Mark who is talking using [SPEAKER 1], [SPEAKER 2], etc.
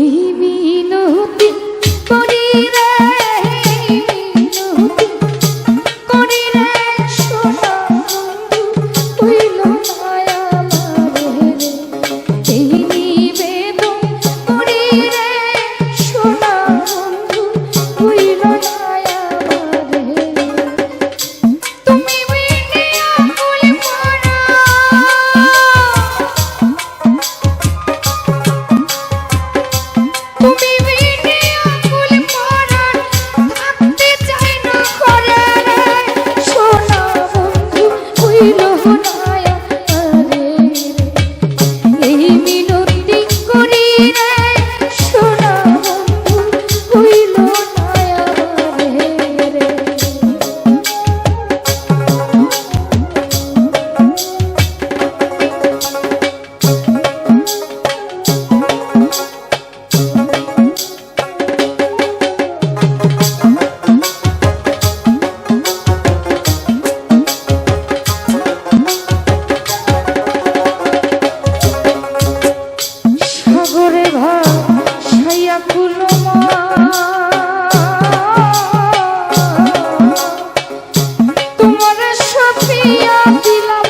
[SPEAKER 1] এই মিনতি করি। সফিয়া দিলাম